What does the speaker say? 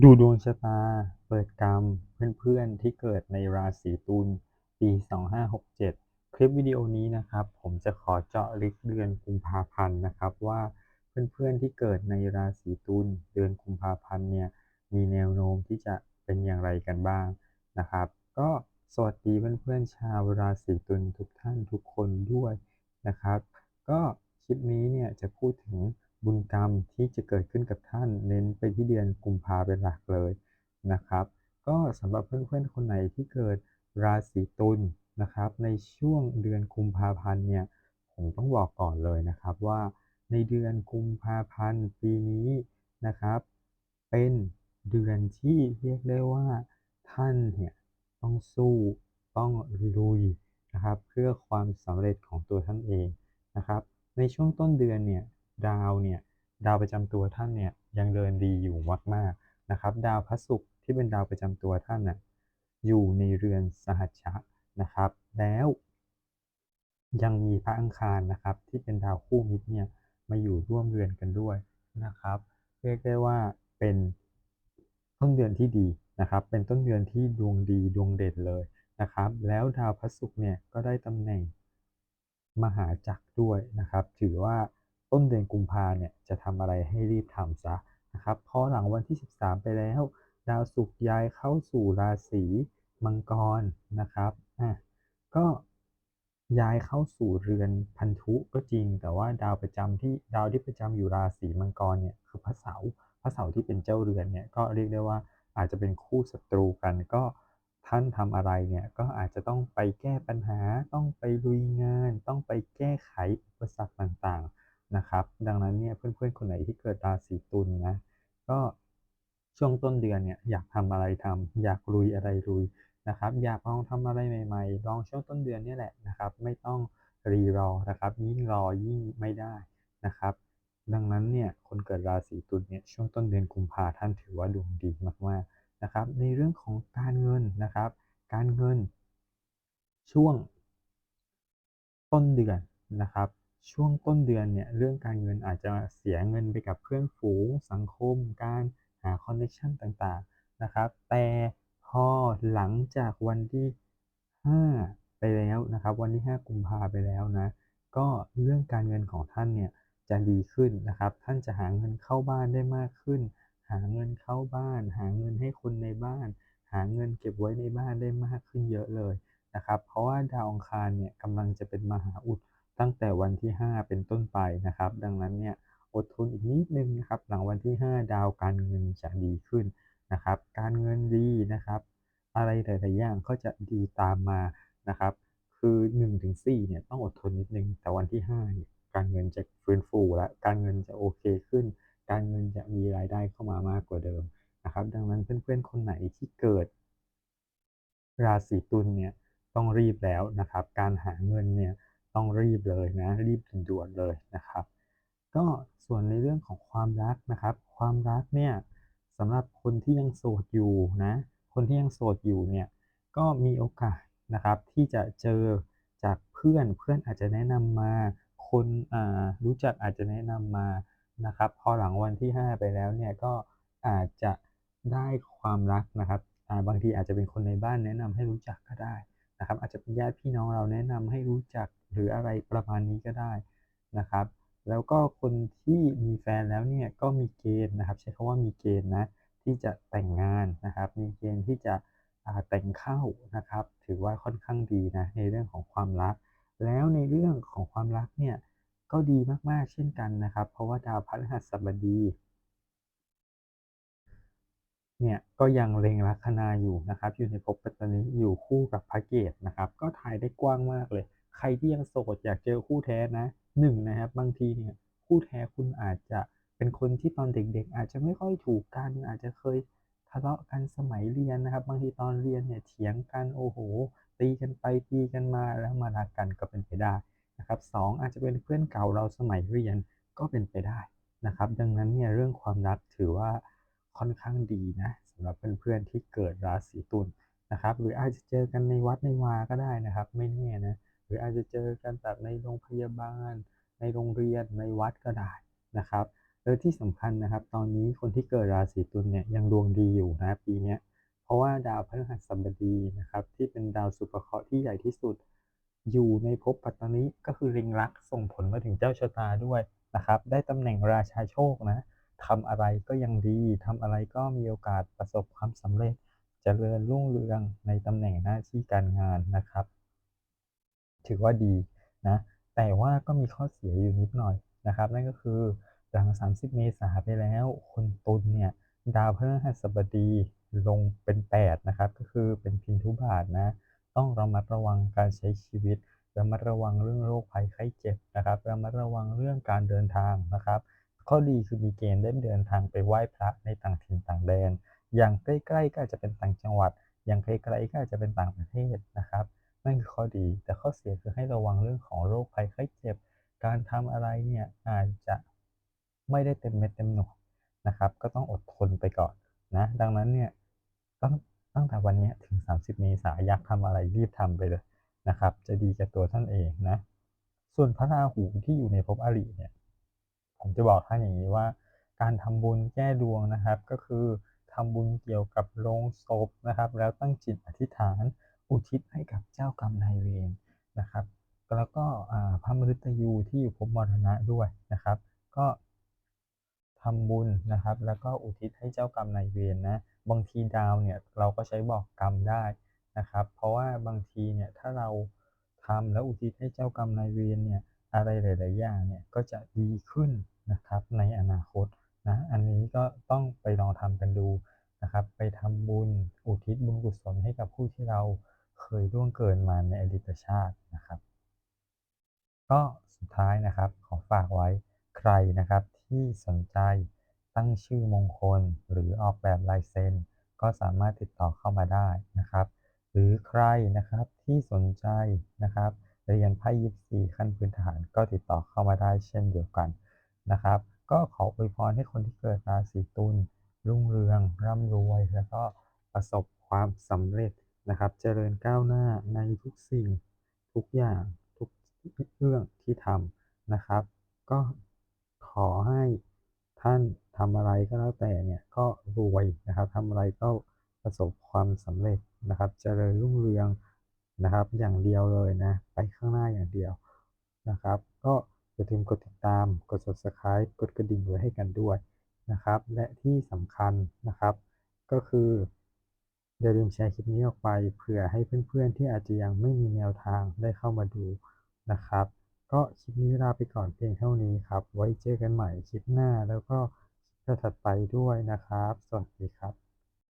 ดูดวงชะตา เปิดกรรม เพื่อนๆ ที่เกิดในราศีตุล ปี 2567 คลิปวิดีโอนี้นะครับ ผมจะขอเจาะลึกเดือนกุมภาพันธ์นะครับว่าเพื่อนๆ ที่เกิดในราศีตุลเดือนกุมภาพันธ์เนี่ย มีแนวโน้มที่จะเป็นอย่างไรกันบ้างนะครับ ก็สวัสดีเพื่อนๆ ชาวราศีตุลทุกท่านทุกคนด้วยนะครับ ก็คลิปนี้เนี่ยจะพูดถึง บุญกรรมที่จะเกิดขึ้นกับท่านเน้นไปที่เดือนกุมภาเป็นหลักเลยนะครับ ก็สำหรับเพื่อนๆคนไหนที่เกิดราศีตุลนะครับ ในช่วงเดือนกุมภาพันธ์เนี่ยผมต้องบอกก่อนเลยนะครับว่าในเดือนกุมภาพันธ์ปีนี้นะครับ เป็นเดือนที่เรียกได้ว่าท่านเนี่ยต้องสู้ต้องลุยนะครับ เพื่อความสำเร็จของตัวท่านเองนะครับ ในช่วงต้นเดือนเนี่ย ดาวเนี่ยดาวประจำตัวท่านเนี่ยยังเดินดีอยู่มากๆนะครับดาวพระศุกร์ที่เป็นดาวประจำตัวท่านน่ะอยู่ในเรือนสหัชชะนะครับ แล้วยังมีพระอังคารนะครับ ที่เป็นดาวคู่มิตรเนี่ยมาอยู่ร่วมเรือนกันด้วยนะครับ เรียกได้ว่าเป็นต้นเดือนที่ดีนะครับ เป็นต้นเดือนที่ดวงดีดวงเด่นเลยนะครับ แล้วดาวพระศุกร์เนี่ยก็ได้ตำแหน่งมหาจักรด้วยนะครับ ถือว่า ต้นเดือนกุมภาเนี่ยจะทำอะไรให้รีบทำซะนะครับพอหลังวันที่ 13 ไปแล้ว ดาวศุกร์ย้ายเข้าสู่ราศีมังกรนะครับอะก็ย้ายเข้าสู่เรือนพันธุก็จริง แต่ว่าดาวประจำที่ดาวที่ประจำอยู่ราศีมังกรเนี่ยคือพระเสาร์พระเสาร์ที่เป็นเจ้าเรือนเนี่ยก็เรียกได้ว่าอาจจะเป็นคู่ศัตรูกันก็ท่านทำอะไรเนี่ยก็อาจจะต้องไปแก้ปัญหา ต้องไปลุยงาน ต้องไปแก้ไขอุปสรรคต่างๆ นะครับ ดังนั้นเนี่ยเพื่อนๆคนไหนที่เกิดราศีตุลนะก็ช่วงต้นเดือนเนี่ยอยากทำอะไรทำอยากลุยอะไรลุยนะครับ อยากลองทำอะไรใหม่ ๆ ลองช่วงต้นเดือนนี่แหละนะครับ ไม่ต้องรีรอนะครับ ยิ่งรอยิ่งไม่ได้นะครับ ดังนั้นเนี่ยคนเกิดราศีตุลเนี่ยช่วงต้นเดือนกุมภาท่านถือว่าดวงดีมากๆนะครับ ในเรื่องของการเงินนะครับ การเงิน ช่วงต้นเดือนนะครับ ช่วงต้นเดือนเนี่ยเรื่องการเงินอาจจะเสียเงินไปกับเพื่อนฝูง สังคม การหาคอนเนคชันต่างๆนะครับ แต่พอหลังจากวันที่ 5 ไปแล้วนะครับ วันที่ 5 กุมภาไปแล้วนะ ก็เรื่องการเงินของท่านเนี่ยจะดีขึ้นนะครับ ท่านจะหาเงินเข้าบ้านได้มากขึ้น หาเงินเข้าบ้าน หาเงินให้คนในบ้าน หาเงินเก็บไว้ในบ้านได้มากขึ้นเยอะเลยนะครับ เพราะว่าดาวอังคารเนี่ยกำลังจะเป็นมหาอุด ตั้งแต่วันที่ 5 เป็นต้นไปนะครับ ดังนั้นเนี่ยอดทนอีกนิดนึงนะครับ หลังวันที่ 5 ดาวการเงินจะดีขึ้นนะครับ การเงินดีนะครับ อะไรหลายๆอย่างก็จะดีตามมานะครับ คือ1-4เนี่ยต้องอดทนนิดนึง แต่วันที่5เนี่ยการเงินจะฟื้นฟูแล้วการเงินจะโอเคขึ้น การเงินจะมีรายได้เข้ามามากกว่าเดิมนะครับ ดังนั้นเพื่อนๆคนไหนที่เกิด ราศีตุลเนี่ยต้องรีบแล้วนะครับ การหาเงินเนี่ย ต้องรีบเลยนะ รีบด่วนเลยนะครับ ก็ส่วนในเรื่องของความรักนะครับ ความรักเนี่ยสำหรับคนที่ยังโสดอยู่นะ คนที่ยังโสดอยู่เนี่ยก็มีโอกาสนะครับที่จะเจอจากเพื่อนเพื่อนอาจจะแนะนำมา คนารู้จักอาจจะแนะนำมานะครับ พอหลังวันที่ 5 ไปแล้วเนี่ยก็อาจจะได้ความรักนะครับาบางทีอาจจะเป็นคนในบ้านแนะนำให้รู้จักก็ได้นะครับ อาจจะเป็นญาติพี่น้องเราแนะนำให้รู้จัก หรืออะไรประมาณนี้ก็ได้นะครับ แล้วก็คนที่มีแฟนแล้วเนี่ยก็มีเกณฑ์นะครับ ใช้คำว่ามีเกณฑ์นะที่จะแต่งงานนะครับ มีเกณฑ์ที่จะแต่งเข้านะครับ ถือว่าค่อนข้างดีนะในเรื่องของความรัก แล้วในเรื่องของความรักเนี่ยก็ดีมากๆเช่นกันนะครับ เพราะว่าดาวพฤหัสบดีเนี่ยก็ยังเล็งลัคนาอยู่นะครับ อยู่ในภพปัตตานีอยู่คู่กับพระเกตนะครับ ก็ถ่ายได้กว้างมากเลย ใครที่ยังโสดอยากเจอคู่แท้นะหนึ่งนะครับ บางทีเนี่ยคู่แท้คุณอาจจะเป็นคนที่ตอนเด็กๆ อาจจะไม่ค่อยถูกกัน อาจจะเคยทะเลาะกันสมัยเรียนนะครับ บางทีตอนเรียนเนี่ยเถียงกันโอ้โห ตีกันไปตีกันมาแล้วมารักกันก็เป็นไปได้นะครับสองอาจจะเป็นเพื่อนเก่าเราสมัยเรียนก็เป็นไปได้นะครับ ดังนั้นเนี่ยเรื่องความรักถือว่าค่อนข้างดีนะสำหรับเพื่อนๆที่เกิดราศีตุลนะครับ หรืออาจจะเจอกันในวัดในวาก็ได้นะครับ ไม่แน่นะ รืออาจจะเจอกันแบบในโรงพยาบาล ในโรงเรียนในวัดก็ได้นะครับแล้วที่สำคัญนะครับ ตอนนี้คนที่เกิดราศีตุลเนี่ยยังดวงดีอยู่นะปีนี้เพราะว่าดาวพฤหัสบดีนะครับที่เป็นดาวสุภเคราะห์ที่ใหญ่ที่สุด อยู่ในภพปัตตานิก็คือล็งลักษ์ส่งผลมาถึงเจ้าชะตาด้วยนะครับ ได้ตำแหน่งราชาโชคนะทำอะไรก็ยังดีทำอะไรก็มีโอกาสประสบความสำเร็จเจริญรุ่งเรืองในตำแหน่งหน้าที่การงานนะครับ ถือว่าดีนะแต่ว่าก็มีข้อเสียอยู่นิดหน่อยนะครับ นั่นก็คือหลัง 30 เมษาไปแล้ว คนตุลเนี่ยดาวพฤหัสบดีลงเป็น 8 นะครับ ก็คือเป็นพินทุบาทนะต้องระมัดระวังการใช้ชีวิตระมัดระวังเรื่องโรคภัยไข้เจ็บนะครับระมัดระวังเรื่องการเดินทางนะครับ ข้อดีคือมีเกณฑ์ได้เดินทางไปไหว้พระในต่างถิ่นต่างแดน อย่างใกล้ๆก็อาจจะเป็นต่างจังหวัด อย่างไกลๆก็อาจจะเป็นต่างประเทศนะครับ นั่นคือข้อดี แต่ข้อเสียคือให้ระวังเรื่องของโรคภัยไข้เจ็บ การทำอะไรเนี่ยอาจจะไม่ได้เต็มเม็ดเต็มหน่วยนะครับ ก็ต้องอดทนไปก่อนนะ ดังนั้นเนี่ยตั้งตั้งแต่วันนี้ถึง 30 เมษายนอยากทำอะไรรีบทำไปเลยนะครับ จะดีแก่ตัวท่านเองนะ ส่วนพระราหูที่อยู่ในภพอริเนี่ย ผมจะบอกท่านอย่างนี้ว่า การทำบุญแก้ดวงนะครับ ก็คือทำบุญเกี่ยวกับโรงศพนะครับ แล้วตั้งจิตอธิษฐาน อุทิศให้กับเจ้ากรรมนายเวรนะครับแล้วก็พระมฤตยูที่อยู่ภพมรณะด้วยนะครับ ก็ทำบุญนะครับ แล้วก็อุทิศให้เจ้ากรรมนายเวรนะบางทีดาวเนี่ยเราก็ใช้บอกกรรมได้นะครับ เพราะว่าบางทีเนี่ยถ้าเราทำแล้วอุทิศให้เจ้ากรรมนายเวรเนี่ยอะไรหลาย ๆ อย่างเนี่ยก็จะดีขึ้นนะครับในอนาคตนะอันนี้ก็ต้องไปลองทำกันดูนะครับ ไปทำบุญอุทิศบุญกุศลให้กับผู้ที่เรา เคยล่วงเกินมาในอดีตชาตินะครับ ก็สุดท้ายนะครับขอฝากไว้ใครนะครับที่สนใจตั้งชื่อมงคลหรือออกแบบลายเซ็นก็สามารถติดต่อเข้ามาได้นะครับ หรือใครนะครับที่สนใจนะครับเรียนไพ่ยิปซีขั้นพื้นฐานก็ติดต่อเข้ามาได้เช่นเดียวกันนะครับ ก็ขออวยพรให้คนที่เกิดราศีตุลรุ่งเรืองร่ำรวย แล้วก็ประสบความสำเร็จ นะครับ เจริญก้าวหน้าในทุกสิ่งทุกอย่างทุกเรื่องที่ทำนะครับ ก็ขอให้ท่านทำอะไรก็แล้วแต่เนี่ยก็รวยนะครับทำอะไรก็ประสบความสำเร็จนะครับ เจริญรุ่งเรืองนะครับ อย่างเดียวเลยนะ ไปข้างหน้าอย่างเดียวนะครับ ก็อย่าลืมกดติดตาม กด subscribe กดกระดิ่งไว้ให้กันด้วยนะครับ และที่สำคัญนะครับ ก็คือ อย่าลืมแชร์คลิปนี้ออกไป เผื่อให้เพื่อนๆ ที่อาจจะยังไม่มีแนวทางได้เข้ามาดูนะครับ ก็คลิปนี้ลาไปก่อนเพียงเท่านี้ครับ ไว้เจอกันใหม่คลิปหน้าแล้วก็คลิปถัดไปด้วยนะครับ สวัสดีครับ